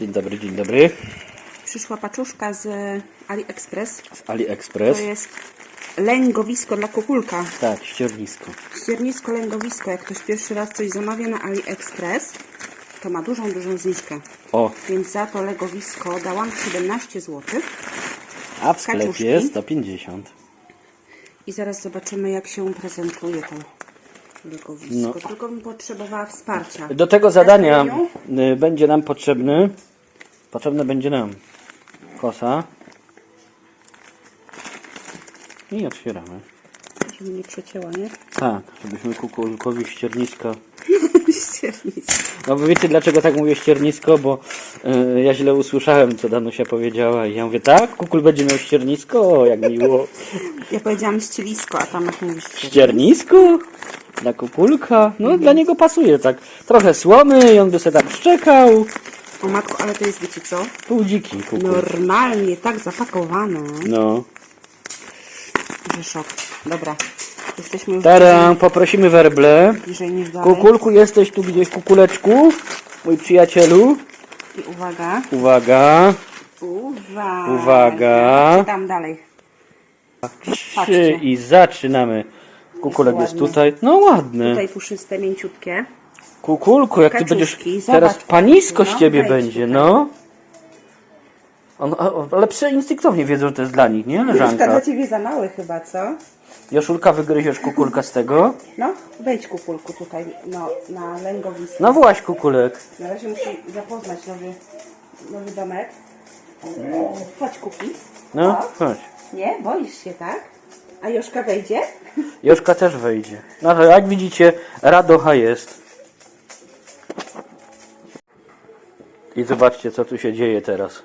Dzień dobry, dzień dobry. Przyszła paczuszka z AliExpress. Z AliExpress. To jest lęgowisko dla kukulka. Tak, ściernisko. Ściernisko lęgowisko. Jak ktoś pierwszy raz coś zamawia na AliExpress, to ma dużą, dużą zniżkę. O, Więc za to legowisko dałam 17 zł. a w sklepie Kaczuszki. 150. I zaraz zobaczymy, jak się prezentuje to No. Tylko bym potrzebowała wsparcia. Do tego zadania Testują? y, będzie nam potrzebny, potrzebne będzie nam kosa. I otwieramy. Żeby nie przecięła, nie? Tak, żebyśmy kukulkowi ścierniska Ściernisko. No bo wiecie dlaczego tak mówię ściernisko, bo y, ja źle usłyszałem co Danusia powiedziała i ja mówię tak, kukul będzie miał ściernisko, o, jak miło. Ja powiedziałam ścielisko, a tam jak mówisz ściernisko. Ściernisko? Dla kukulka? No dla niego pasuje tak. Trochę słomy i on by se tak szczekał. O matko, ale to jest, wiecie co? Pół dziki kukul. Normalnie tak zapakowane, No. że szok. Dobra, jesteśmy już Teraz poprosimy werble. bliżej niż dalej. Kukulku, jesteś tu gdzieś kukuleczku? Mój przyjacielu. I uwaga, Uwaga. uwaga. Uwaga. Tam dalej. Trzy Patrzcie. i zaczynamy. Kukulek jest ładny. tutaj. No ładny. Tutaj puszyste, mięciutkie. Kukulku, jak ty będziesz Kaczuszki, teraz zobacz, panisko no, z ciebie będzie, tutaj. no. On, ale psy instynktownie wiedzą, że to jest dla nich, nie? Leżanka. dla ciebie za mały chyba, co? Joszulka, wygryziesz kukulka z tego. No, wejdź kukulku tutaj, no, na lęgowisko. No właś kukulek. Na razie musi zapoznać nowy, nowy domek. Chodź kuki. No, O. chodź. Nie, boisz się, tak? A Joszka wejdzie? Joszka też wejdzie. No to jak widzicie, radocha jest. I zobaczcie, co tu się dzieje teraz.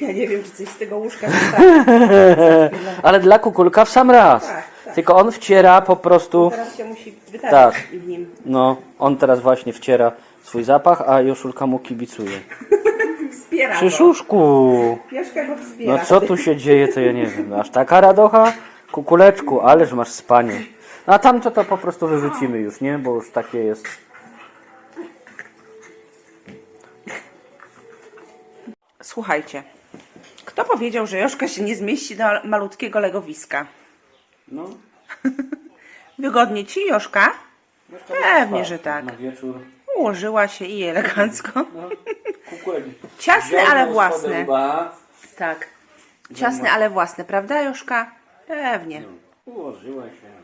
Ja nie wiem, czy coś z tego łóżka zostanie. Ale dla kukulka w sam raz. Tak, tak. Tylko on wciera po prostu... Teraz się musi Tak. wytarć w nim. No, on teraz właśnie wciera swój zapach, a Joszulka mu kibicuje. Wspiera. Przyszuszku! Joszka go wspiera. No co tu się dzieje, to ja nie wiem. Aż taka radocha? Kukuleczku, ależ masz spanie. No a tamto to po prostu wyrzucimy już, nie? Bo już takie jest. Słuchajcie, kto powiedział, że Joszka się nie zmieści do malutkiego legowiska? No. Wygodnie ci, Joszka? Pewnie, że tak. Na wieczór. Ułożyła się i elegancko. No. Ciasny, ale własny. Tak. Ciasny, ale własny, prawda, Joszka? Pewnie. Ułożyła się.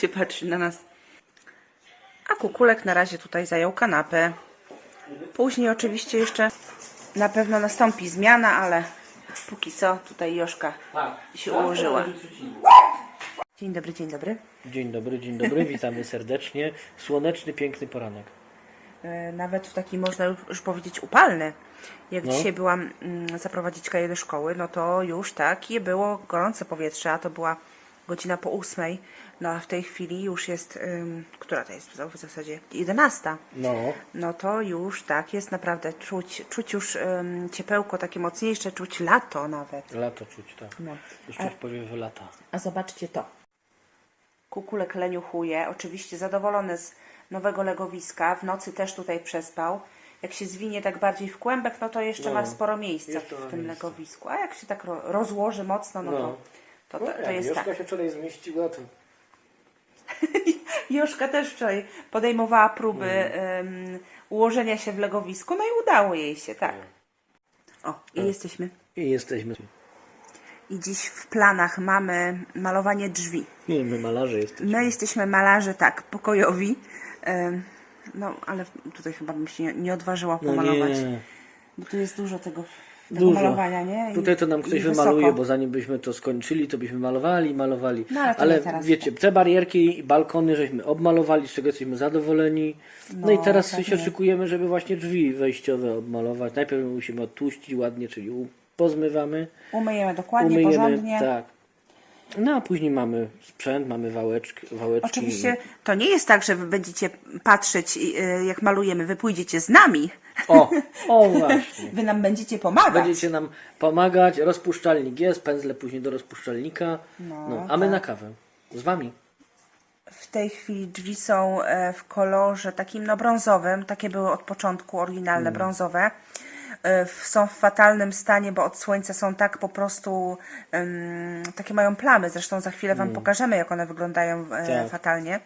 się patrzy na nas. A kukulek na razie tutaj zajął kanapę. Później oczywiście jeszcze na pewno nastąpi zmiana, ale póki co tutaj Joszka Tak. się ułożyła. Dzień dobry, dzień dobry. Dzień dobry, dzień dobry, witamy serdecznie. Słoneczny, piękny poranek. E, Nawet w taki można już- już powiedzieć upalny. Jak No. dzisiaj byłam mm, zaprowadzić Kaję do szkoły, no to już takie było gorące powietrze, a to była godzina po ósmej. No a w tej chwili już jest, ym, która to jest w zasadzie? 11. No. No to już tak jest naprawdę czuć, czuć już ym, ciepełko takie mocniejsze, czuć lato nawet. Lato czuć, tak. No. Jeszcze w powiewie lata. A zobaczcie to. Kukulek leniuchuje, oczywiście zadowolony z nowego legowiska. W nocy też tutaj przespał. Jak się zwinie tak bardziej w kłębek, no to jeszcze No, ma sporo miejsca w tym miejsca. legowisku. A jak się tak ro- rozłoży mocno, no, No. to, to, to, to jest tak. się wczoraj zmieściła, to... Joszka też wczoraj podejmowała próby em, ułożenia się w legowisku, no i udało jej się, tak. O, i jesteśmy. I jesteśmy. I dziś w planach mamy malowanie drzwi. Nie, my malarze jesteśmy. My jesteśmy malarze, tak, pokojowi. Em, No, ale tutaj chyba bym się nie, nie odważyła No pomalować. nie. Bo tu jest dużo tego, tego Dużo. malowania, nie? I- Tutaj to nam ktoś wymaluje, bo zanim byśmy to skończyli, to byśmy malowali, malowali. No, ale to nie teraz. wiecie, te barierki i balkony żeśmy obmalowali, z czego jesteśmy zadowoleni. No, No, i teraz pewnie. się szykujemy, żeby właśnie drzwi wejściowe obmalować. Najpierw musimy odtłuścić ładnie, czyli u- pozmywamy, Umyjemy dokładnie, umyjemy, porządnie. tak. No a później mamy sprzęt, mamy wałeczki, wałeczki. Oczywiście to nie jest tak, że wy będziecie patrzeć, y, jak malujemy, wy pójdziecie z nami. O, o właśnie. Wy nam będziecie pomagać. Będziecie nam pomagać, rozpuszczalnik jest, pędzle później do rozpuszczalnika, no, a my tak. na kawę. Z wami. W tej chwili drzwi są e, w kolorze takim no brązowym. Takie były od początku oryginalne, brązowe. E, Są w fatalnym stanie, bo od słońca są tak po prostu em, takie mają plamy. Zresztą za chwilę Wam pokażemy, jak one wyglądają e, Tak. fatalnie.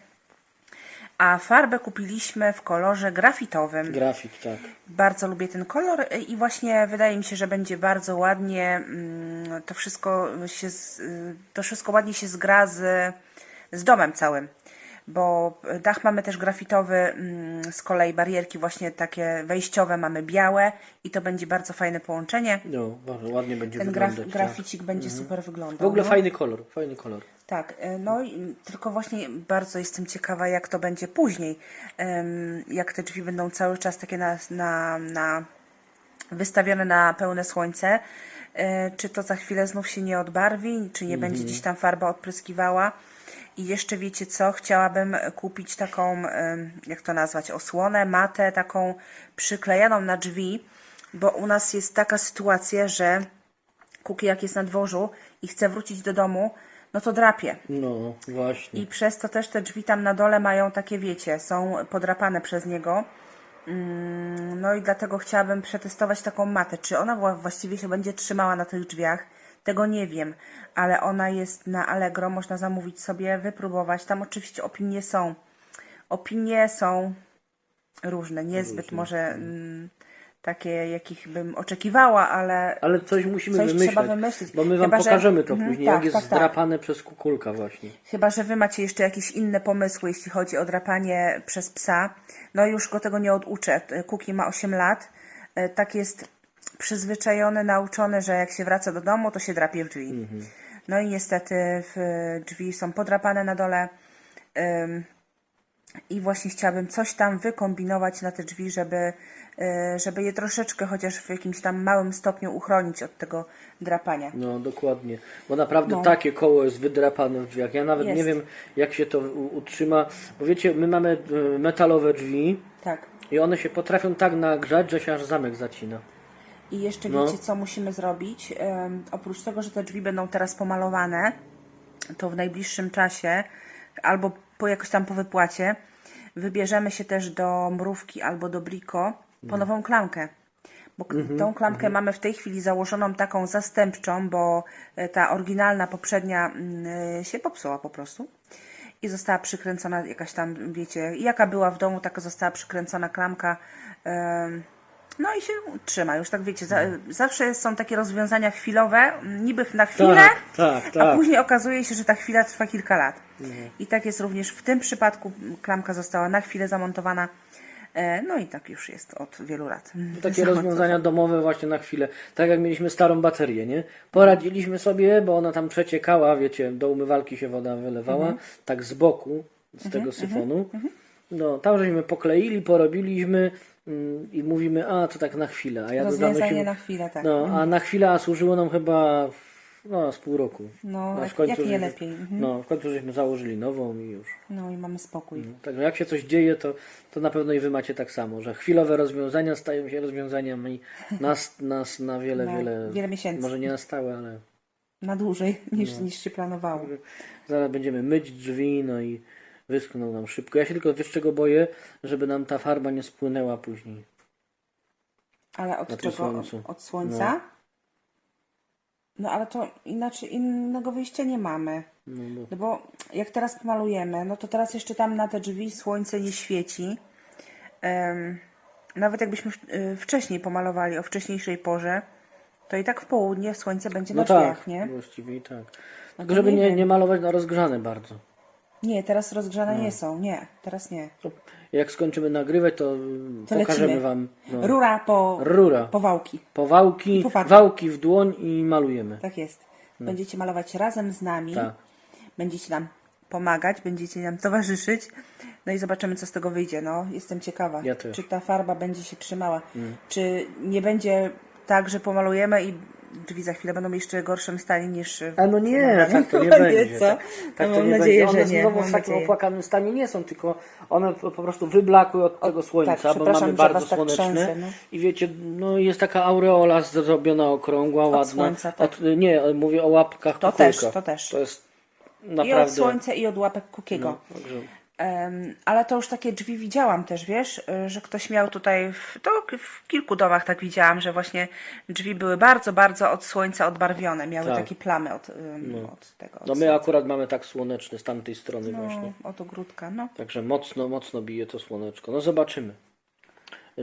A farbę kupiliśmy w kolorze grafitowym. Grafik, tak. Bardzo lubię ten kolor y, i właśnie wydaje mi się, że będzie bardzo ładnie mm, to wszystko się y, to wszystko ładnie się zgra z, z domem całym. Bo dach mamy też grafitowy, mm, z kolei barierki właśnie takie wejściowe mamy białe i to będzie bardzo fajne połączenie. No, bardzo ładnie będzie Ten graf, wyglądać. graficik będzie super tak. wyglądał. W ogóle no. fajny kolor, fajny kolor. Tak, e, no i tylko właśnie bardzo jestem ciekawa, jak to będzie później. Jak te drzwi będą cały czas takie na, na, na wystawione na pełne słońce. E, Czy to za chwilę znów się nie odbarwi, czy nie będzie gdzieś tam farba odpryskiwała. I jeszcze wiecie co? Chciałabym kupić taką, jak to nazwać, osłonę, matę taką przyklejaną na drzwi, bo u nas jest taka sytuacja, że Kuki jak jest na dworzu i chce wrócić do domu, no to drapie. No, właśnie. I przez to też te drzwi tam na dole mają takie, wiecie, są podrapane przez niego. Mm, No i dlatego chciałabym przetestować taką matę. Czy ona wła- właściwie się będzie trzymała na tych drzwiach? Tego nie wiem, ale ona jest na Allegro, można zamówić sobie, wypróbować. Tam oczywiście opinie są. Opinie są różne, niezbyt może mm, takie, jakich bym oczekiwała, ale Ale coś musimy Coś wymyśleć, trzeba wymyślić. bo my wam Chyba, że- pokażemy to Mhm, później, tak, jak jest tak, tak. zdrapane przez kukulka właśnie. Chyba, że wy macie jeszcze jakieś inne pomysły, jeśli chodzi o drapanie przez psa. No już go tego nie oduczę. Kuki ma 8 lat. E, Tak jest przyzwyczajony, nauczony, że jak się wraca do domu, to się drapie w drzwi. No i niestety w, drzwi są podrapane na dole. Ym, I właśnie chciałabym coś tam wykombinować na te drzwi, żeby, e, żeby je troszeczkę chociaż w jakimś tam małym stopniu uchronić od tego drapania. No, dokładnie. Bo naprawdę No. takie koło jest wydrapane w drzwiach. Ja nawet nie Jest. wiem, jak się to utrzyma. Bo wiecie, my mamy e, metalowe drzwi Tak. i one się potrafią tak nagrzać, że się aż zamek zacina. I jeszcze No. wiecie, co musimy zrobić? Em, oprócz tego, że te drzwi będą teraz pomalowane, to w najbliższym czasie, albo po jakoś tam po wypłacie, wybierzemy się też do mrówki albo do Brico po nową klamkę. Bo k- tą klamkę mamy w tej chwili założoną taką zastępczą, bo e, ta oryginalna poprzednia e, się popsuła po prostu. I została przykręcona jakaś tam, wiecie, jaka była w domu, taka została przykręcona klamka. em, No i się trzyma, już tak wiecie, za, zawsze są takie rozwiązania chwilowe, m, niby na chwilę, Tak, tak, a tak. później okazuje się, że ta chwila trwa kilka lat. I tak jest również w tym przypadku, m, klamka została na chwilę zamontowana, e, no i tak już jest od wielu lat. Takie Zamontowana. rozwiązania domowe właśnie na chwilę. Tak jak mieliśmy starą baterię, nie? Poradziliśmy sobie, bo ona tam przeciekała, wiecie, do umywalki się woda wylewała, Mhm. tak z boku, z tego syfonu. No, tam żeśmy pokleili, porobiliśmy mm, i mówimy, a to tak na chwilę. A ja Rozwiązanie dodamy na chwilę, tak. No, a na chwilę a służyło nam chyba no, z pół roku. No, A jak- jak nie lepiej, mhm. No, w końcu żeśmy założyli nową i już. No i mamy spokój. Także jak się coś dzieje, to, to na pewno i wy macie tak samo, że chwilowe rozwiązania stają się rozwiązaniami nas, nas na wiele, Na wiele, wiele miesięcy. Może nie na stałe, ale Na dłużej niż, No. niż się planowało. zaraz będziemy myć drzwi, no i wyschną nam szybko. Ja się tylko wiesz czego boję, żeby nam ta farba nie spłynęła później. Ale od Na czego? Od, słońcu. od słońca? No. No. ale to inaczej, innego wyjścia nie mamy. No, bo, No bo jak teraz pomalujemy, no to teraz jeszcze tam na te drzwi słońce nie świeci. Em, nawet jakbyśmy y, wcześniej pomalowali, o wcześniejszej porze, to i tak w południe słońce będzie no na drzwiach, tak, nie? właściwie i tak. No to żeby nie nie, nie malować na rozgrzane bardzo. Nie, teraz rozgrzane No. nie są, nie, teraz nie. Jak skończymy nagrywać, to, mm, To pokażemy lecimy. wam no, Rura po, rura. po wałki. Po wałki, I w dłoń i malujemy. Tak jest. Będziecie malować razem z nami. Tak. Będziecie nam pomagać, będziecie nam towarzyszyć. No i zobaczymy, co z tego wyjdzie. No, jestem ciekawa, Ja też. czy ta farba będzie się trzymała. Czy nie będzie tak, że pomalujemy i drzwi za chwilę będą w jeszcze gorszym stanie niż. w A no nie, tak to nie będzie. co? Tak, tak no, to mam nie nadzieję, będzie. One że nie. znowu w takim nadzieję. opłakanym stanie nie są, tylko one po, prostu wyblakły od tego słońca, tak, bo mamy bardzo tak słoneczne. trzęsę, no. I wiecie, no jest taka aureola zrobiona okrągła, ładna. słońca, tak. Od, nie, mówię o łapkach To kukulka. też, to też. To jest I od Naprawdę. słońca, i od łapek Kukiego. No, ale to już takie drzwi widziałam też, wiesz, y, że ktoś miał tutaj, w, to w kilku domach tak widziałam, że właśnie drzwi były bardzo, bardzo od słońca odbarwione, miały Tak. takie plamy od, ym, od tego. Od No my akurat mamy tak słoneczny z tamtej strony właśnie. no, od ogródka, no. Także mocno, mocno bije to słoneczko. No zobaczymy.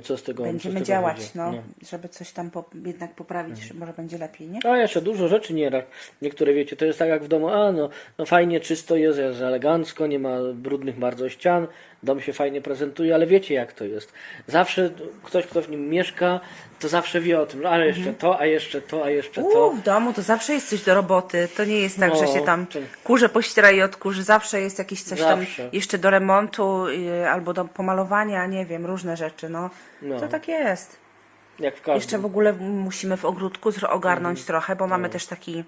Co z tego co z Będziemy tego działać, no, żeby coś tam po, jednak poprawić, Mhm. że może będzie lepiej, nie? A jeszcze dużo rzeczy nie rak. Niektóre wiecie, to jest tak jak w domu, a no, no fajnie, czysto jest, jest elegancko, nie ma brudnych bardzo ścian, dom się fajnie prezentuje, ale wiecie jak to jest. Zawsze ktoś, kto w nim mieszka, to zawsze wie o tym, a jeszcze Mhm. to, a jeszcze to, a jeszcze U, to. w domu to zawsze jest coś do roboty. To nie jest tak, No, że się tam kurze pościera i odkurzy. Zawsze jest jakieś coś Zawsze. tam jeszcze do remontu y, albo do pomalowania, nie wiem, różne rzeczy. No, No. to tak jest. Jak w każdym. Jeszcze w ogóle musimy w ogródku zro- ogarnąć Mhm. trochę, bo No. mamy też taki,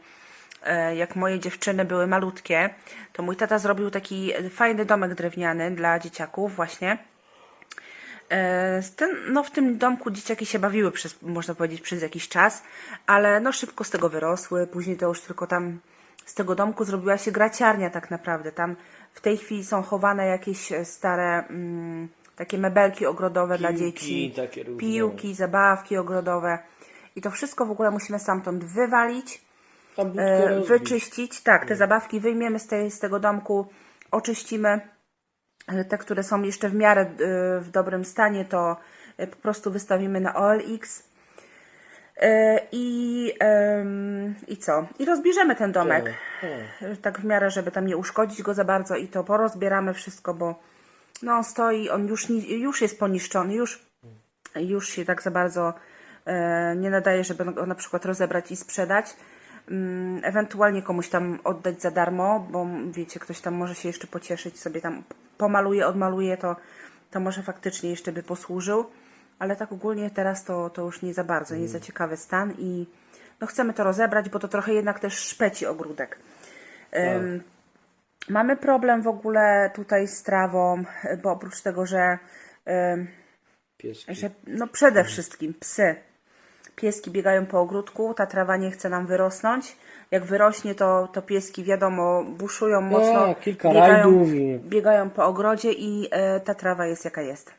e, jak moje dziewczyny były malutkie, to mój tata zrobił taki fajny domek drewniany dla dzieciaków właśnie. E, z Ten, no w tym domku dzieciaki się bawiły przez, można powiedzieć, przez jakiś czas, ale no szybko z tego wyrosły. Później to już tylko tam z tego domku zrobiła się graciarnia tak naprawdę. Tam w tej chwili są chowane jakieś e, stare mm, takie mebelki ogrodowe dla Piłki dzieci. takie różne. Piłki, zabawki ogrodowe. I to wszystko w ogóle musimy stamtąd wywalić, e, wyczyścić. Tak, te zabawki wyjmiemy z, tej, z tego domku, oczyścimy. E, Te, które są jeszcze w miarę e, w dobrym stanie, to e, po prostu wystawimy na OLX. I, I co? I rozbierzemy ten domek. Tak, E, Tak w miarę, żeby tam nie uszkodzić go za bardzo i to porozbieramy wszystko, bo no stoi, on już, ni- już jest poniszczony, już, już się tak za bardzo e, nie nadaje, żeby go na przykład rozebrać i sprzedać. Mm, ewentualnie komuś tam oddać za darmo, bo wiecie, ktoś tam może się jeszcze pocieszyć, sobie tam pomaluje, odmaluje, to, to może faktycznie jeszcze by posłużył. Ale tak ogólnie teraz to, to już nie za bardzo, nie za ciekawy stan i no chcemy to rozebrać, bo to trochę jednak też szpeci ogródek. Ym, Mamy problem w ogóle tutaj z trawą, bo oprócz tego, że, Pieski. że no przede wszystkim psy, pieski biegają po ogródku, ta trawa nie chce nam wyrosnąć. Jak wyrośnie, to, to pieski wiadomo buszują mocno, Tak, kilka biegają, rajdów i- biegają po ogrodzie i e, ta trawa jest jaka jest.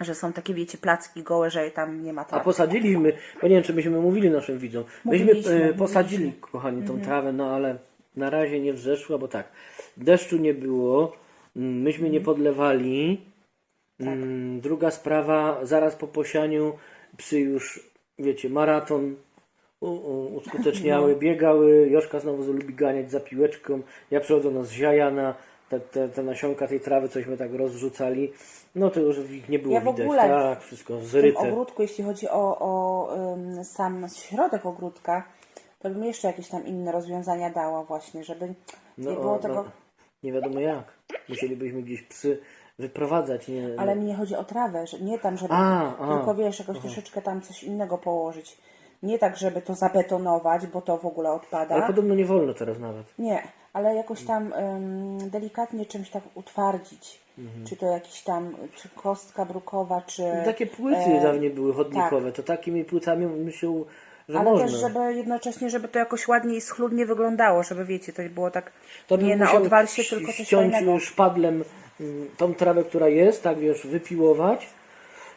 Że są takie, wiecie, placki gołe, że tam nie ma A trawy. posadziliśmy, bo nie wiem, czy myśmy mówili naszym widzom. Myśmy Mówiliśmy, e, posadzili, kochani, tą trawę, no ale na razie nie wzeszła, bo tak, deszczu nie było, mm, myśmy nie podlewali. Mm, Druga sprawa, zaraz po posianiu psy już, wiecie, maraton uskuteczniały, biegały. Joszka znowu lubi ganiać za piłeczką. Ja przychodzę z ziajana, te, te, te nasionka tej trawy, cośmy tak rozrzucali. No to już ich nie było Ja w widać. ogóle tak, wszystko w zryte. ogródku, jeśli chodzi o, o sam środek ogródka, to bym jeszcze jakieś tam inne rozwiązania dała właśnie, żeby nie było tego... no, nie wiadomo jak. Musielibyśmy gdzieś psy wyprowadzać. Nie, Ale mi nie chodzi o trawę, że nie tam, żeby A, a. tylko wiesz, jakoś troszeczkę tam coś innego położyć. Nie tak, żeby to zabetonować, bo to w ogóle odpada. Ale podobno nie wolno teraz nawet. Nie, ale jakoś tam delikatnie czymś tak utwardzić. Mhm. Czy to jakiś tam, czy kostka brukowa, czy... Takie płyty e, dawniej były chodnikowe, to takimi płytami myślę, że Ale można. też, żeby jednocześnie, żeby to jakoś ładnie i schludnie wyglądało, żeby wiecie, to było tak To nie na odwalsie, tylko coś ściąć fajnego. szpadlem mm, tą trawę, która jest, tak wiesz, wypiłować,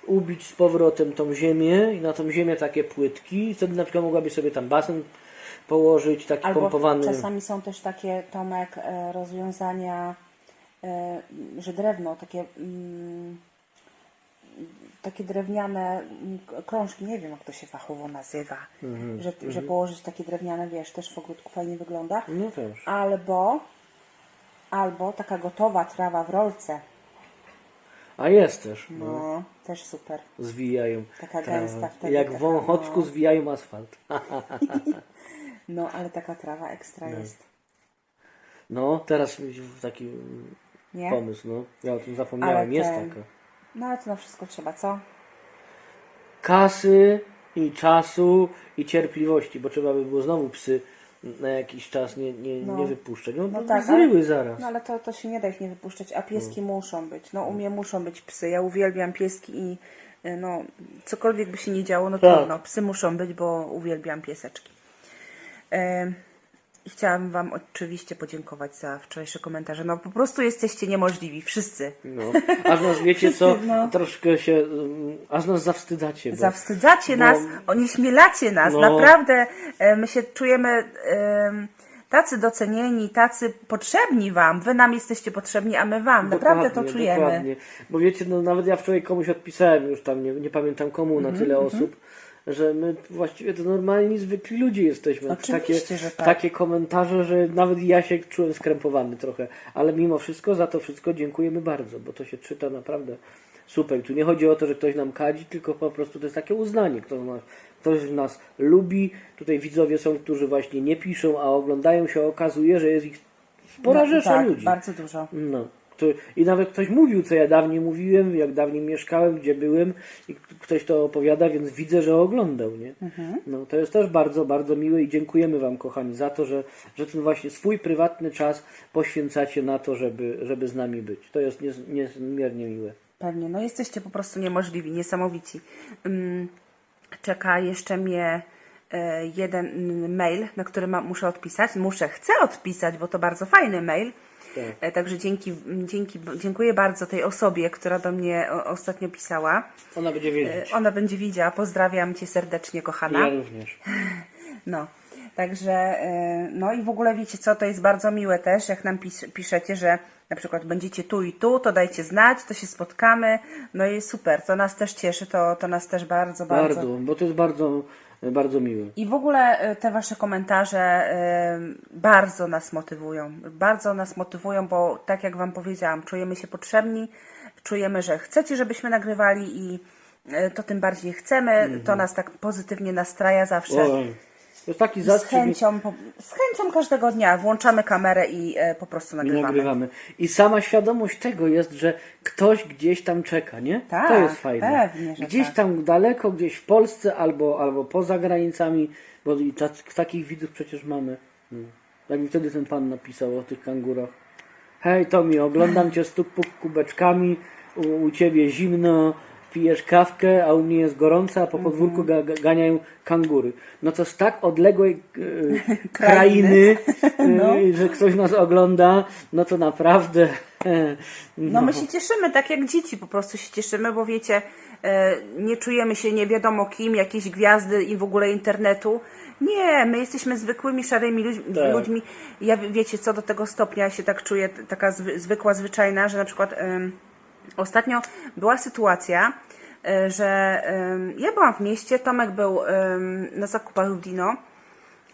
ubić z powrotem tą ziemię i na tą ziemię takie płytki. I wtedy na przykład mogłaby sobie tam basen położyć, taki Albo pompowany. czasami są też takie, Tomek, e, rozwiązania, e, że drewno, takie mm, takie drewniane mm, krążki, nie wiem jak to się fachowo nazywa, Mhm, że, że położyć takie drewniane, wiesz, też w ogródku fajnie wygląda. No też. Albo, albo taka gotowa trawa w rolce. A jest też. No. No, też super. Zwijają. Taka trawę. gęsta wtedy, Jak taka, w Wąchocku no. zwijają asfalt. No, ale taka trawa ekstra jest. No, teraz taki Nie? pomysł, no. Ja o tym zapomniałem, Ale jest ten- taka. No, ale to na wszystko trzeba, co? Kasy i czasu i cierpliwości, bo trzeba by było znowu psy na jakiś czas nie, nie, No. nie wypuszczać. No, No no tak, zryły zaraz. No ale to, to się nie da ich nie wypuszczać, a pieski muszą być. No u mnie muszą być psy. Ja uwielbiam pieski i y, no cokolwiek by się nie działo, no Tak. trudno. Psy muszą być, bo uwielbiam pieseczki. I chciałam Wam oczywiście podziękować za wczorajsze komentarze. No po prostu jesteście niemożliwi, wszyscy. No, aż nas, wiecie co, Wszyscy, no. troszkę się, mm, aż nas zawstydzacie. Bo, Zawstydzacie bo- nas, onieśmielacie nas. No. Naprawdę e, my się czujemy em, tacy docenieni, tacy potrzebni Wam. Wy nam jesteście potrzebni, a my Wam. Naprawdę to Dokładnie, czujemy. Dokładnie. Bo wiecie, no nawet ja wczoraj komuś odpisałem, już tam nie, nie pamiętam komu, na tyle osób, że my właściwie to normalni, zwykli ludzie jesteśmy. Oczywiście, takie, że tak. takie komentarze, że nawet ja się czułem skrępowany trochę. Ale mimo wszystko, za to wszystko dziękujemy bardzo, bo to się czyta naprawdę super. Tu nie chodzi o to, że ktoś nam kadzi, tylko po prostu to jest takie uznanie. Ktoś nas, ktoś nas lubi. Tutaj widzowie są, którzy właśnie nie piszą, a oglądają się, okazuje, że jest ich spora No, rzesza tak, ludzi. bardzo dużo. No. I nawet ktoś mówił, co ja dawniej mówiłem, jak dawniej mieszkałem, gdzie byłem i ktoś to opowiada, więc widzę, że oglądał, nie? No, to jest też bardzo, bardzo miłe i dziękujemy Wam, kochani, za to, że, że ten właśnie swój prywatny czas poświęcacie na to, żeby, żeby z nami być. To jest niez, niezmiernie miłe. Pewnie, no jesteście po prostu niemożliwi, niesamowici. Ym, Czeka jeszcze mnie e, jeden mm, mail, na który ma, muszę odpisać. Muszę, chcę odpisać, bo to bardzo fajny mail. Tak. E, Także dzięki, dzięki, dziękuję bardzo tej osobie, która do mnie ostatnio pisała. Ona będzie E, wiedzieć. Ona będzie widziała. Pozdrawiam Cię serdecznie, kochana. Ja również. No, także, e, no i w ogóle wiecie co, to jest bardzo miłe też, jak nam pis piszecie, że na przykład będziecie tu i tu, to dajcie znać, to się spotkamy, no i super, to nas też cieszy, to, to nas też bardzo, bardzo. Bardzo, bo to jest bardzo, bardzo miłe. I w ogóle e, te Wasze komentarze e, bardzo nas motywują, bardzo nas motywują, bo tak jak Wam powiedziałam, czujemy się potrzebni, czujemy, że chcecie, żebyśmy nagrywali i e, to tym bardziej chcemy, to nas tak pozytywnie nastraja zawsze. Oj, to jest taki Z zastrzyk. chęcią, po- z chęcią każdego dnia włączamy kamerę i e, po prostu I nagrywamy. nagrywamy. I sama świadomość tego jest, że ktoś gdzieś tam czeka, nie? Tak, to jest fajne. pewnie, że gdzieś tak. tam daleko, gdzieś w Polsce albo, albo poza granicami, bo i tac, takich widzów przecież mamy. No. Tak mi wtedy ten pan napisał o tych kangurach. Hej Tomi, oglądam cię stuk puk kubeczkami, u, u ciebie zimno, pijesz kawkę, a u mnie jest gorąco, a po podwórku ga, ga, ganiają kangury. No to z tak odległej e, krainy, e, że ktoś nas ogląda, no to naprawdę... e, No my się cieszymy, tak jak dzieci po prostu się cieszymy, bo wiecie, e, nie czujemy się nie wiadomo kim, jakieś gwiazdy i w ogóle internetu. Nie, my jesteśmy zwykłymi, szarymi ludźmi. Tak. ludźmi. Ja wiecie, co do tego stopnia się tak czuję, taka zwy, zwykła, zwyczajna, że na przykład ostatnio była sytuacja, e, że ja byłam w mieście, Tomek był na zakupach w Dino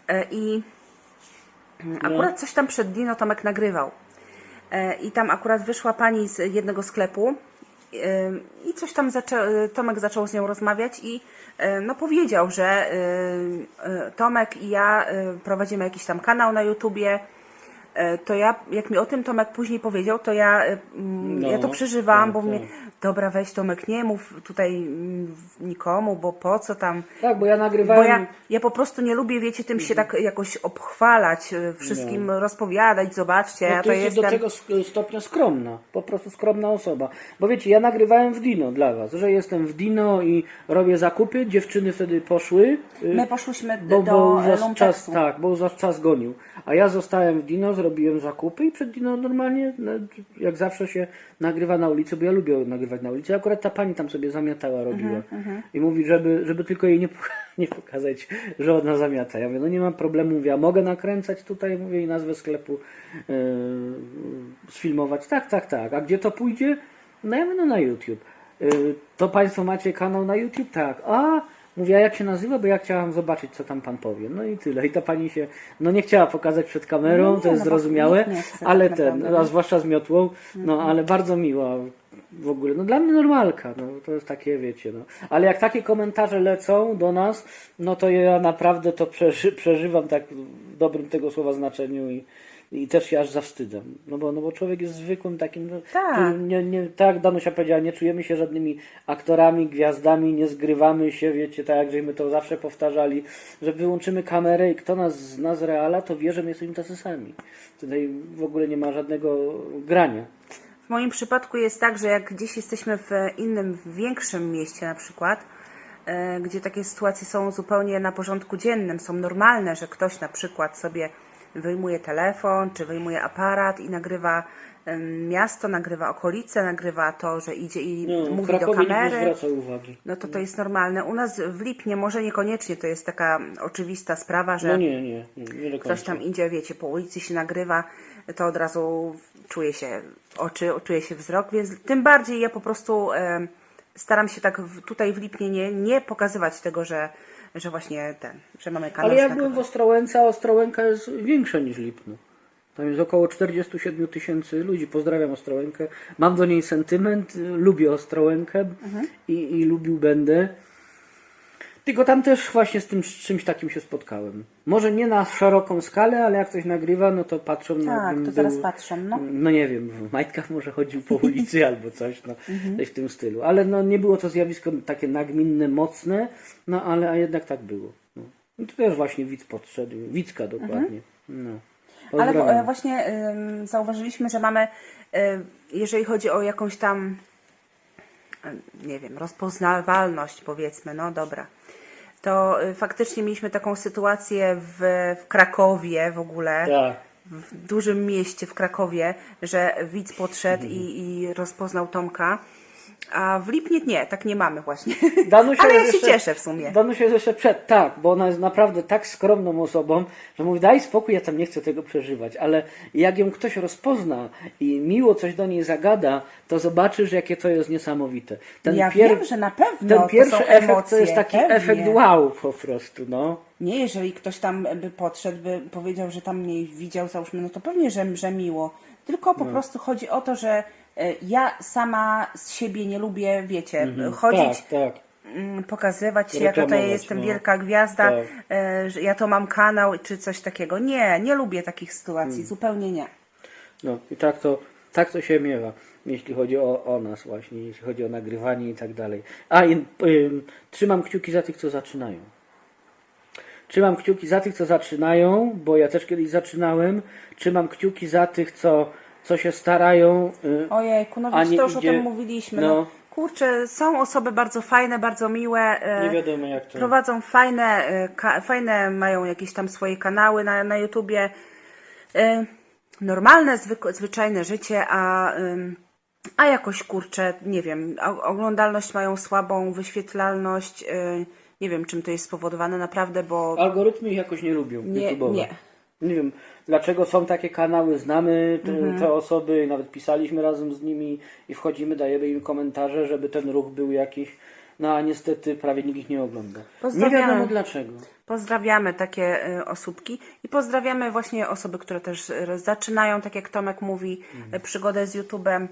e, i Akurat coś tam przed Dino Tomek nagrywał. E, I tam akurat wyszła pani z jednego sklepu i coś tam zaczę, Tomek zaczął z nią rozmawiać i no powiedział, że Tomek i ja prowadzimy jakiś tam kanał na YouTubie. E, To ja, jak mi o tym Tomek później powiedział, to ja, e, No, ja to przeżywałam, tak, bo tak. mnie, dobra weź Tomek, nie mów tutaj mm, nikomu, bo po co tam, Tak, bo ja bo nagrywałem... ja, ja po prostu nie lubię, wiecie, tym się tak jakoś obchwalać, y, wszystkim rozpowiadać, zobaczcie, No ja to jest jestem... do tego stopnia skromna, po prostu skromna osoba. Bo wiecie, ja nagrywałem w Dino dla was, że jestem w Dino i robię zakupy, dziewczyny wtedy poszły. y, My poszłyśmy bo, do bo e, czas, tak, bo was czas gonił. A ja zostałem w Dino, zrobiłem zakupy i przed Dino normalnie, no, jak zawsze się nagrywa na ulicy, bo ja lubię nagrywać na ulicy. Akurat ta pani tam sobie zamiatała, robiła. Mhm, I mówi, żeby, żeby tylko jej nie, nie pokazać, że ona zamiata. Ja mówię, no nie mam problemu, mówię, a mogę nakręcać tutaj, mówię, i nazwę sklepu yy, sfilmować. Tak, tak, tak. A gdzie to pójdzie? No ja mówię, no na YouTube. Yy, to Państwo macie kanał na YouTube? Tak. A, mówię, a jak się nazywa? Bo ja chciałam zobaczyć, co tam Pan powie. No i tyle. I ta Pani się, no nie chciała pokazać przed kamerą, No nie, to jest no zrozumiałe, chce ale tak ten, naprawdę, a zwłaszcza z miotłą, no ale bardzo miła w ogóle. No dla mnie normalka, no to jest takie, wiecie, no. Ale jak takie komentarze lecą do nas, no to ja naprawdę to przeży, przeżywam tak w dobrym tego słowa znaczeniu i, i też się aż zawstydzam. No bo, no bo człowiek jest zwykłym takim, no, Tak. nie, nie, tak Danusia powiedziała, nie czujemy się żadnymi aktorami, gwiazdami, nie zgrywamy się, wiecie, tak jak żeśmy to zawsze powtarzali, że wyłączymy kamerę i kto nas zna z reala, to wie, że my jesteśmy tacy sami. Tutaj w ogóle nie ma żadnego grania. W moim przypadku jest tak, że jak gdzieś jesteśmy w innym, większym mieście na przykład, e, gdzie takie sytuacje są zupełnie na porządku dziennym, są normalne, że ktoś na przykład sobie wyjmuje telefon, czy wyjmuje aparat i nagrywa miasto, nagrywa okolice, nagrywa to, że idzie i No, mówi do kamery. No to to jest normalne. U nas w Lipnie może niekoniecznie to jest taka oczywista sprawa, że No nie, nie, nie, ktoś tam idzie, wiecie, po ulicy się nagrywa, to od razu czuje się oczy, czuje się wzrok, więc tym bardziej ja po prostu em, staram się tak w, tutaj w Lipnie nie, nie pokazywać tego, że, że właśnie ten, że mamy kanał. Ale ja byłem w. Ostrołęce, a Ostrołęka jest większa niż Lipno. Tam jest około 47 tysięcy ludzi. Pozdrawiam Ostrołękę. Mam do niej sentyment. Lubię Ostrołękę Mhm. i, i lubił będę. Tylko tam też właśnie z tym z czymś takim się spotkałem. Może nie na szeroką skalę, ale jak ktoś nagrywa, no to patrzą na Tak, to zaraz był- patrzą, no. no nie wiem, w majtkach może chodził po ulicy albo coś, no, Mhm. coś w tym stylu. Ale no nie było to zjawisko takie nagminne, mocne, no ale a jednak tak było. No. I to też właśnie widz podszedł, Widzka dokładnie. No. Ale Pozdrawiam. e, właśnie ym, zauważyliśmy, że mamy, y, jeżeli chodzi o jakąś tam, y, nie wiem, rozpoznawalność, powiedzmy, no dobra, to y, faktycznie mieliśmy taką sytuację w, w Krakowie w ogóle, Tak. w dużym mieście w Krakowie, że widz podszedł i, i rozpoznał Tomka. A w Lipnie nie, tak nie mamy właśnie. Danusia Ale ja się jeszcze- cieszę w sumie. Danusia jest jeszcze przed, tak, bo ona jest naprawdę tak skromną osobą, że mówi, daj spokój, ja tam nie chcę tego przeżywać, ale jak ją ktoś rozpozna i miło coś do niej zagada, to zobaczysz, jakie to jest niesamowite. Ten ja pier- wiem, że na pewno Ten to pierwszy są efekt emocje, to jest taki pewnie. efekt wow po prostu, no. Nie, jeżeli ktoś tam by podszedł, by powiedział, że tam mnie widział, załóżmy, no to pewnie, że, że miło. Tylko No. po prostu chodzi o to, że ja sama z siebie nie lubię, wiecie, chodzić, Tak, tak. mm, pokazywać się, ja Reklamować, jestem no. wielka gwiazda, Tak. e, że ja to mam kanał, czy coś takiego. Nie, nie lubię takich sytuacji, Mm. zupełnie nie. No i tak to, tak to się miewa, jeśli chodzi o, o nas właśnie, jeśli chodzi o nagrywanie i tak dalej. A i, ym, trzymam kciuki za tych, co zaczynają. Trzymam kciuki za tych, co zaczynają, bo ja też kiedyś zaczynałem. Trzymam kciuki za tych, co, co się starają. y, Ojejku, no A wiesz, nie to już idzie- o tym mówiliśmy. No. no. Kurczę, są osoby bardzo fajne, bardzo miłe. e, Nie wiadomo jak to. Prowadzą fajne, e, ka, fajne mają jakieś tam swoje kanały na, na YouTubie. E, Normalne, zwykłe, zwyczajne życie, a, ym, a jakoś kurczę, nie wiem, o- oglądalność mają słabą, wyświetlalność. e, Nie wiem, czym to jest spowodowane naprawdę, bo Algorytmy ich jakoś nie lubią. Nie, YouTube'owe. nie. Nie wiem, dlaczego są takie kanały, znamy te, Mhm. te osoby, nawet pisaliśmy razem z nimi i wchodzimy, dajemy im komentarze, żeby ten ruch był jakiś. No a niestety prawie nikt ich nie ogląda. Nie wiadomo dlaczego. Pozdrawiamy takie y, osóbki i pozdrawiamy właśnie osoby, które też y, zaczynają, tak jak Tomek mówi, y, przygodę z YouTube'em.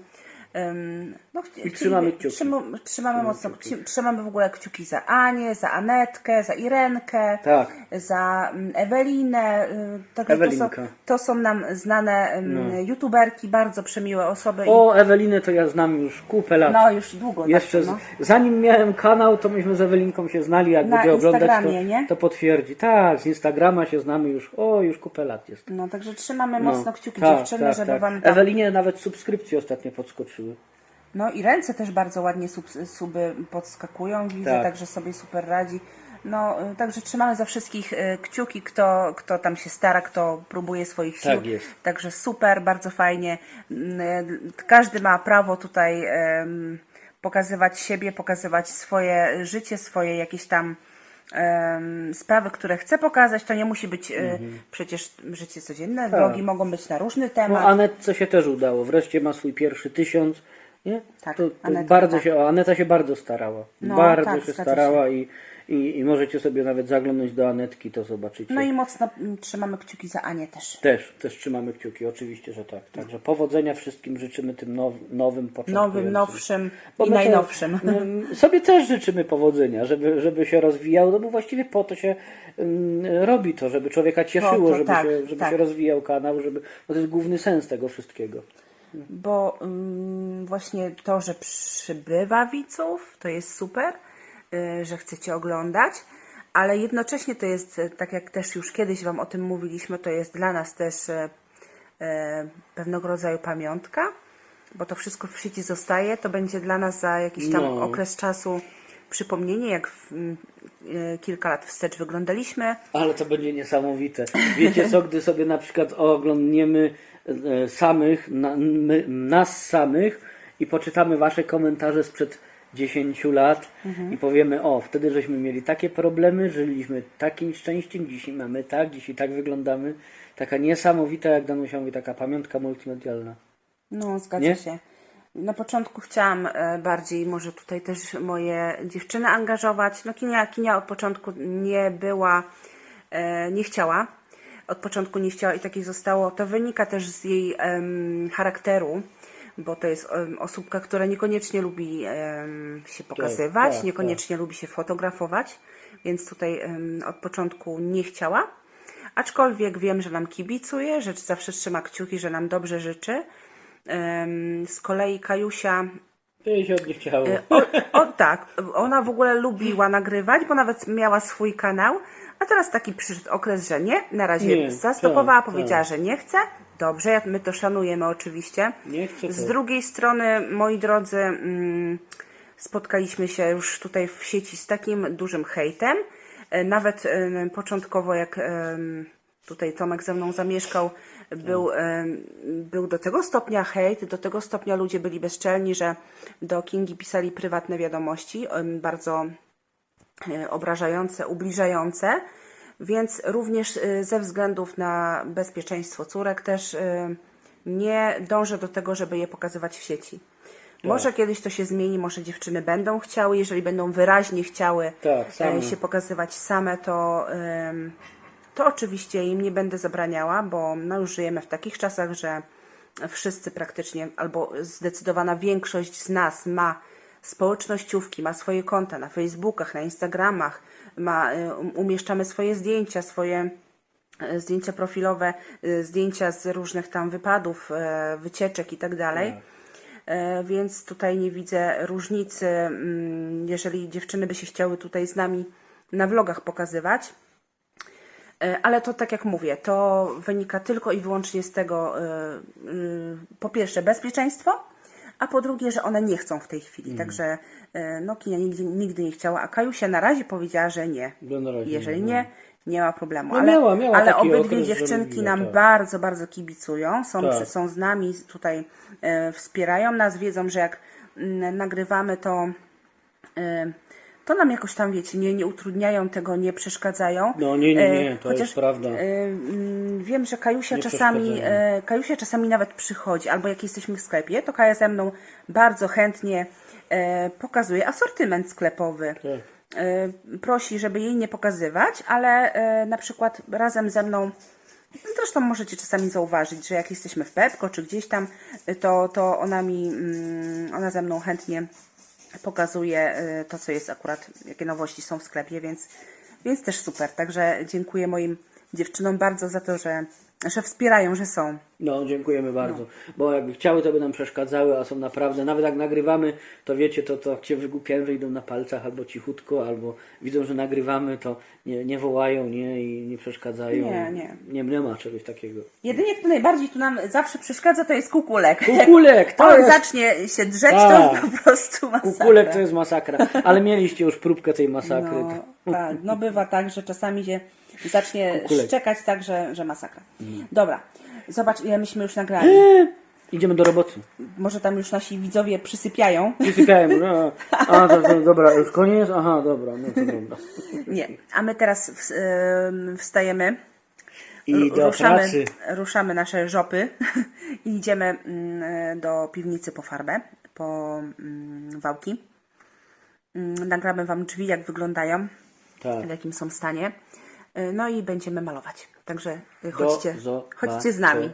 No, Mhm. trzymamy kciuki. Trzymamy, trzymamy mocno, kci- trzymamy w ogóle kciuki za Anię, za Anetkę, za Irenkę, Tak. za mm, Ewelinę. y, Także to, są, Ewelinka. to są nam znane ym, youtuberki, bardzo przemiłe osoby. O, Ewelinę to ja znam już kupę I, lat. no już długo. Jeszcze tak, no. z, zanim miałem kanał, to myśmy z Ewelinką się znali, jak Na będzie oglądać, to, nie? to potwierdzi. Tak, z Instagrama się znamy już, o, już kupę lat jest. no także trzymamy No, mocno kciuki tak, dziewczyny, tak, żeby tak. wam tam Ewelinie nawet subskrypcje ostatnio podskoczyły. No i ręce też bardzo ładnie sub, suby podskakują, widzę, Tak. także sobie super radzi. No, y, także trzymamy za wszystkich y, kciuki, kto, kto tam się stara, kto próbuje swoich sił. Tak jest. Także super, bardzo fajnie. Mm, y, Każdy ma prawo tutaj pokazywać siebie, pokazywać swoje życie, swoje jakieś tam sprawy, które chce pokazać. To nie musi być y, przecież życie codzienne. Vlogi mogą być na różny Mhm. No temat. Anetce się też udało. Wreszcie ma swój pierwszy tysiąc. Nie? Tak, to, to Anetka, bardzo tak. się, Aneta się bardzo starała. No, bardzo tak, się starała i, i, i możecie sobie nawet zaglądnąć do Anetki, to zobaczycie. No i mocno mm, trzymamy kciuki za Anię też. Też, też trzymamy kciuki, oczywiście, że tak. Także powodzenia wszystkim życzymy tym now, nowym początkującym. Nowym, nowszym Bo i to- najnowszym. mm, Sobie też życzymy powodzenia, żeby, żeby się rozwijał, no bo właściwie po to się mm, robi to, żeby człowieka cieszyło, to, żeby, tak, się, żeby tak. się rozwijał kanał, żeby, no to jest główny sens tego wszystkiego. Bo ym, właśnie to, że przybywa widzów, to jest super, y, że chcecie oglądać, ale jednocześnie to jest, y, tak jak też już kiedyś Wam o tym mówiliśmy, to jest dla nas też y, y, pewnego rodzaju pamiątka, bo to wszystko w sieci zostaje, to będzie dla nas za jakiś tam No. okres czasu przypomnienie, jak w, mm, kilka lat wstecz wyglądaliśmy. Ale to będzie niesamowite. Wiecie co, gdy sobie na przykład oglądniemy samych, na, my, nas samych i poczytamy wasze komentarze sprzed 10 lat i powiemy, o, wtedy żeśmy mieli takie problemy, żyliśmy takim szczęściem, dzisiaj mamy tak, dzisiaj tak wyglądamy. Taka niesamowita, jak Danusia mówi, taka pamiątka multimedialna. No, zgadza Nie? się. Na początku chciałam e, bardziej może tutaj też moje dziewczyny angażować. No Kinia, Kinia od początku nie była, e, nie chciała. Od początku nie chciała i takiej zostało. To wynika też z jej em, charakteru, bo to jest em, osóbka, która niekoniecznie lubi em, się pokazywać, tak, niekoniecznie lubi się fotografować, więc tutaj em, od początku nie chciała. Aczkolwiek wiem, że nam kibicuje, że zawsze trzyma kciuki, że nam dobrze życzy. Em, Z kolei Kajusia, Jej się od nich chciało. e, o, o tak, ona w ogóle lubiła nagrywać, bo nawet miała swój kanał, a teraz taki przyszedł okres, że nie, na razie Nie, zastopowała, tak, powiedziała, tak. że nie chce. Dobrze, my to szanujemy oczywiście. Nie chcę Z to. drugiej strony, moi drodzy, mm, spotkaliśmy się już tutaj w sieci z takim dużym hejtem. E, Nawet początkowo, jak tutaj Tomek ze mną zamieszkał, był, em, był do tego stopnia hejt, do tego stopnia ludzie byli bezczelni, że do Kingi pisali prywatne wiadomości, bardzo obrażające, ubliżające, więc również e, ze względów na bezpieczeństwo córek też e, nie dążę do tego, żeby je pokazywać w sieci. Może kiedyś to się zmieni, może dziewczyny będą chciały, jeżeli będą wyraźnie chciały Tak, e, się pokazywać same, to, to oczywiście im nie będę zabraniała, bo no już żyjemy w takich czasach, że wszyscy praktycznie, albo zdecydowana większość z nas ma społecznościówki, ma swoje konta na Facebookach, na Instagramach, ma, y, um- umieszczamy swoje zdjęcia, swoje e, zdjęcia profilowe, y, zdjęcia z różnych tam wypadów, e, wycieczek i tak dalej. E, Więc tutaj nie widzę różnicy, mm, jeżeli dziewczyny by się chciały tutaj z nami na vlogach pokazywać. E, Ale to tak jak mówię, to wynika tylko i wyłącznie z tego, e, y, po pierwsze bezpieczeństwo, a po drugie, że one nie chcą w tej chwili. Także e, no, Kinia nigdy, nigdy nie chciała, a Kajusia na razie powiedziała, że nie. No, razie Jeżeli nie, nie, nie ma problemu. No ale miała- miała ale obydwie okres, dziewczynki nam tak. bardzo, bardzo kibicują, są, Tak. są z nami tutaj, e, wspierają nas, wiedzą, że jak mm, nagrywamy, to e, to nam jakoś tam, wiecie, nie, nie utrudniają tego, nie przeszkadzają. No nie, nie, nie, to jest prawda. e, mm, Wiem, że Kajusia Nie czasami, e, Kajusia czasami nawet przychodzi, albo jak jesteśmy w sklepie, to Kaja ze mną bardzo chętnie e, pokazuje asortyment sklepowy. Tak. Prosi, żeby jej nie pokazywać, ale na przykład razem ze mną Zresztą możecie czasami zauważyć, że jak jesteśmy w Pepko czy gdzieś tam, to, to ona mi, mm, ona ze mną chętnie pokazuje y, to, co jest akurat, jakie nowości są w sklepie, więc, więc też super. Także dziękuję moim dziewczynom bardzo za to, że, że wspierają, że są. No, dziękujemy bardzo. Bo jakby chciały, to by nam przeszkadzały, a są naprawdę, nawet jak nagrywamy, to wiecie, to, to jak się wygłupiają, że idą na palcach albo cichutko, albo widzą, że nagrywamy, to nie, nie wołają, nie, i nie przeszkadzają. Nie, nie. Nie, nie ma czegoś takiego. Jedynie, kto najbardziej tu nam zawsze przeszkadza, to jest kukulek. Kukulek, to On jest- zacznie się drzeć, Tak. to po prostu masakra. Kukulek to jest masakra, ale mieliście już próbkę tej masakry. No, tak, no bywa tak, że czasami się zacznie Kukulek. szczekać tak, że, że masakra. Dobra, zobacz ile myśmy już nagrali. Idziemy do roboty. Może tam już nasi widzowie przysypiają. Przysypiałem. No, a, to, to, dobra, już koniec? Aha, dobra, no to dobra. Nie, a my teraz w, wstajemy. I Ru- do pracy. ruszamy nasze żopy i idziemy mm, do piwnicy po farbę, po mm, wałki. Mm, Nagramy Wam drzwi, jak wyglądają, Tak. w jakim są stanie. Y, No i będziemy malować. Także Do chodźcie, chodźcie z nami.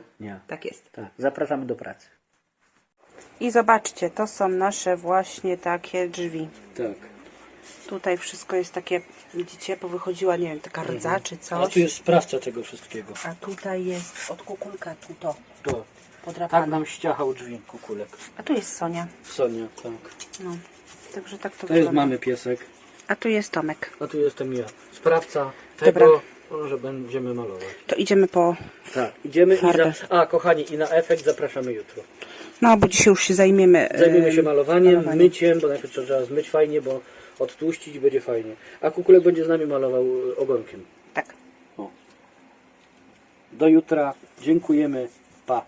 Tak jest. Tak, zapraszamy do pracy. I zobaczcie, to są nasze właśnie takie drzwi. Tak. Tutaj wszystko jest takie, widzicie, powychodziła, nie wiem, taka rdza czy A coś. tu jest sprawca tego wszystkiego. A tutaj jest od kukulka, tu to, To. podrapane. Tak nam ściachał drzwi kukulek. A tu jest Sonia. Sonia, tak. No, także tak to, To jest wygląda. mamy piesek, A tu jest Tomek. a tu jestem ja. Sprawca Dobra. tego, że będziemy malować. To idziemy po... Tak, idziemy i Farbę. za... A, kochani, i na efekt zapraszamy jutro. No, bo dzisiaj już się zajmiemy... Zajmiemy em, się malowaniem, malowaniem. myciem, bo najpierw trzeba zmyć fajnie, bo odtłuścić i będzie fajnie. A kukulek będzie z nami malował y, ogonkiem. Tak. Do jutra. Dziękujemy. Pa.